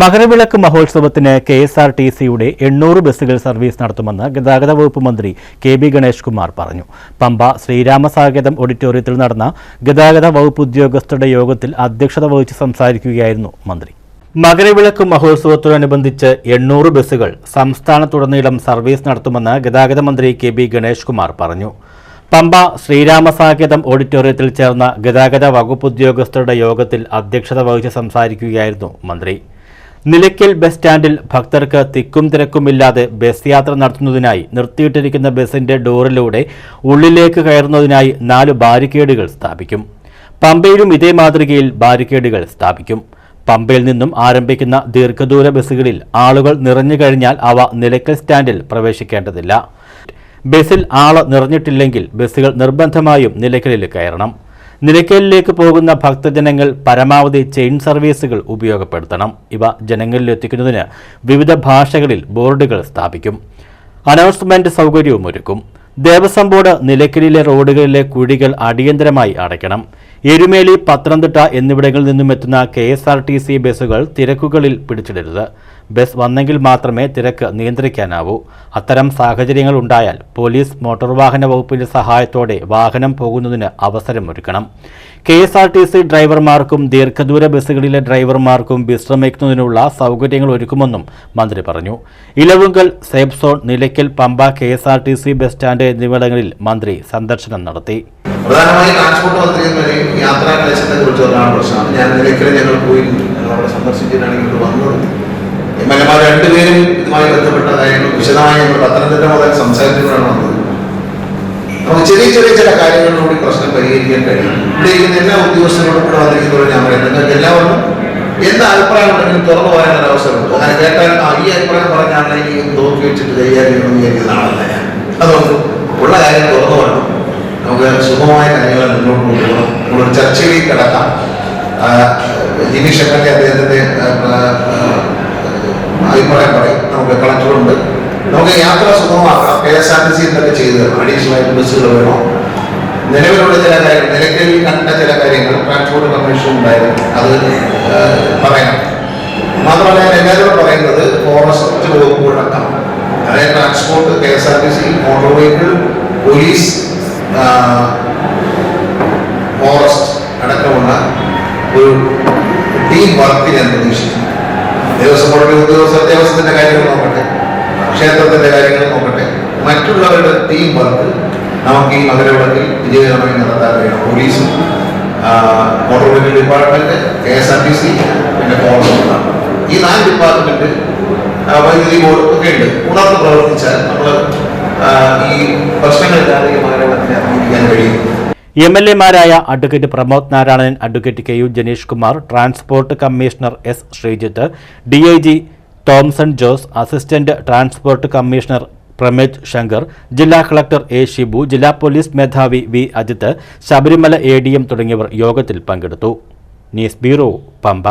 മകരവിളക്ക് മഹോത്സവത്തിന് K S R T സിയുടെ എണ്ണൂറ് ബസ്സുകൾ സർവീസ് നടത്തുമെന്ന് ഗതാഗത വകുപ്പ് മന്ത്രി കെ ബി ഗണേഷ് കുമാർ പറഞ്ഞു. പമ്പ ശ്രീരാമസാഗതം ഓഡിറ്റോറിയത്തിൽ നടന്ന ഗതാഗത വകുപ്പ് ഉദ്യോഗസ്ഥരുടെ യോഗത്തിൽ അധ്യക്ഷത വഹിച്ച് സംസാരിക്കുകയായിരുന്നു മന്ത്രി. മകരവിളക്ക് മഹോത്സവത്തോടനുബന്ധിച്ച് എണ്ണൂറ് ബസ്സുകൾ സംസ്ഥാനത്തുടനീളം സർവീസ് നടത്തുമെന്ന് ഗതാഗത മന്ത്രി കെ ബി ഗണേഷ് കുമാർ പറഞ്ഞു. പമ്പ ശ്രീരാമസാഗതം ഓഡിറ്റോറിയത്തിൽ ചേർന്ന ഗതാഗത വകുപ്പ് ഉദ്യോഗസ്ഥരുടെ യോഗത്തിൽ അധ്യക്ഷത വഹിച്ച് സംസാരിക്കുകയായിരുന്നു മന്ത്രി. നിലയ്ക്കൽ ബസ് സ്റ്റാൻഡിൽ ഭക്തർക്ക് തിക്കും തിരക്കുമില്ലാതെ ബസ് യാത്ര നടത്തുന്നതിനായി നിർത്തിയിട്ടിരിക്കുന്ന ബസിന്റെ ഡോറിലൂടെ ഉള്ളിലേക്ക് കയറുന്നതിനായി നാല് ബാരിക്കേഡുകൾ സ്ഥാപിക്കും. പമ്പയിലും ഇതേ മാതൃകയിൽ ബാരിക്കേഡുകൾ സ്ഥാപിക്കും. പമ്പയിൽ നിന്നും ആരംഭിക്കുന്ന ദീർഘദൂര ബസ്സുകളിൽ ആളുകൾ നിറഞ്ഞു കഴിഞ്ഞാൽ അവ നിലയ്ക്കൽ സ്റ്റാൻഡിൽ പ്രവേശിക്കേണ്ടതില്ല. ബസിൽ ആൾ നിറഞ്ഞിട്ടില്ലെങ്കിൽ ബസ്സുകൾ നിർബന്ധമായും നിലയ്ക്കലിൽ കയറണം. നിലയ്ക്കലിലേക്ക് പോകുന്ന ഭക്തജനങ്ങൾ പരമാവധി ചെയിൻ സർവീസുകൾ ഉപയോഗപ്പെടുത്തണം. ഇവ ജനങ്ങളിൽ എത്തിക്കുന്നതിന് വിവിധ ഭാഷകളിൽ ബോർഡുകൾ സ്ഥാപിക്കും. അനൗൺസ്മെന്റ് സൗകര്യവും ഒരുക്കും. ദേവസ്വം ബോർഡ് നിലയ്ക്കലിലെ റോഡുകളിലെ കുഴികൾ അടിയന്തരമായി അടയ്ക്കണം. എരുമേലി പത്തനംതിട്ട എന്നിവിടങ്ങളിൽ നിന്നും എത്തുന്ന K S R T C ബസ്സുകൾ തിരക്കുകളിൽ പിടിച്ചിടരുത്. ബസ് വന്നെങ്കിൽ മാത്രമേ തിരക്ക് നിയന്ത്രിക്കാനാവൂ. അത്തരം സാഹചര്യങ്ങൾ ഉണ്ടായാൽ പോലീസ് മോട്ടോർ വാഹന വകുപ്പിന്റെ സഹായത്തോടെ വാഹനം പോകുന്നതിന് അവസരമൊരുക്കണം. K S R T C ഡ്രൈവർമാർക്കും ദീർഘദൂര ബസ്സുകളിലെ ഡ്രൈവർമാർക്കും വിശ്രമിക്കുന്നതിനുള്ള സൗകര്യങ്ങൾ ഒരുക്കുമെന്നും മന്ത്രി പറഞ്ഞു. Elavunkal safe zone Nilakkal Pamba K S R T C bus stand എന്നിവിടങ്ങളിൽ മന്ത്രി സന്ദർശനം നടത്തി. പ്രധാനമായി ട്രാൻസ്പോർട്ട് മന്ത്രി എന്ന നിലയിൽ യാത്രാ ക്ലേശത്തെ കുറിച്ചുള്ളതാണ് പ്രശ്നം. ഞാൻ നിലയ്ക്കൽ ഞങ്ങൾ പോയി അവിടെ സന്ദർശിച്ചിട്ടാണ് ഇങ്ങോട്ട് വന്നത്. എം എൽ എമാർ രണ്ടുപേരും ഇതുമായി ബന്ധപ്പെട്ട കാര്യങ്ങൾ വിശദമായി ഞങ്ങൾ പത്തനംതിട്ട മുതൽ സംസാരിച്ചുകൊണ്ടാണ് വന്നത്. നമുക്ക് ചെറിയ ചെറിയ ചില കാര്യങ്ങളിലൂടെ പ്രശ്നം പരിഹരിക്കാൻ കഴിയും. ഇവിടെ ഇരിക്കുന്ന എല്ലാ ഉദ്യോഗസ്ഥരോടും ഇവിടെ വന്നിരിക്കുന്നവരും ഞാൻ പറയുന്നത് നിങ്ങൾക്ക് എല്ലാവർക്കും എന്ത് അഭിപ്രായം ഉണ്ടെങ്കിലും തുറന്നു പറയാനൊരു അവസരമുണ്ട് അങ്ങനെ കേട്ടാൽ ആ ഈ അഭിപ്രായം പറഞ്ഞാണെങ്കിൽ തോക്കി വെച്ചിട്ട് കൈകാര്യം ചെയ്യണമെന്ന് വിചാരിക്കുന്ന ഞാൻ. അതുകൊണ്ട് ഉള്ള കാര്യം തുറന്നു പറയണം. നമുക്ക് സുഗമമായ കാര്യങ്ങൾ മുന്നോട്ട് കൊണ്ടുപോകണം. നമ്മളൊരു ചർച്ചയിലേക്ക് കിടക്കാം. ജിനീഷൊക്കെ അദ്ദേഹത്തിന്റെ ആ, ആ, അഭിപ്രായം പറയും. നമുക്ക് കളക്ടറുണ്ട്. നമുക്ക് യാത്ര സുഗമമാക്കാം. K S R T C എന്തൊക്കെ ചെയ്ത് അഡീഷണൽ ആയിട്ട് ബസ്സുകൾ വേണോ? നിലവിലുള്ള ചില കാര്യങ്ങൾ നിലയ്ക്കലിൽ കണ്ട ചില കാര്യങ്ങൾ ട്രാൻസ്പോർട്ട് കമ്മീഷൻ ഉണ്ടായിരുന്നു. അത് പറയാം. മാത്രമല്ല ഞാൻ എല്ലാവരോടും പറയുന്നത് ഫോറസ്റ്റ് വകുപ്പുകളടക്കം അതായത് transport K S R T C motor vehicle police forest അടക്കമുള്ള ഒരു ടീം വർക്ക് ഞാൻ പ്രതീക്ഷിക്കുന്നു. ദേവസ്വം ബോർഡിലെ ഉദ്യോഗസ്ഥ ദേവസ്വത്തിന്റെ കാര്യങ്ങൾ നോക്കട്ടെ ക്ഷേത്രത്തിന്റെ കാര്യങ്ങൾ നോക്കട്ടെ. മറ്റുള്ളവരുടെ ടീം വർക്ക് നമുക്ക് ഈ മകരവിളക്കിൽ വിജയകരമായി നടത്താൻ കഴിയണം. പോലീസും motor vehicle department K S R T C പിന്നെ ഫോറസ്റ്റ് ഈ നാല് ഡിപ്പാർട്ട്മെന്റ് വൈദ്യുതി ബോർഡ് ഒക്കെ ഉണ്ട്. ഉണർന്ന് പ്രവർത്തിച്ചാൽ M L എമാരായ advocate Pramod Narayanan advocate K U Janeesh Kumar transport commissioner S Sreejith D I G Thomson Jose assistant transport commissioner Pramej Shankar ജില്ലാ collector A Shibu ജില്ലാ പോലീസ് മേധാവി V Ajith Sabarimala A D M തുടങ്ങിയവർ യോഗത്തിൽ പങ്കെടുത്തു. News bureau Pamba.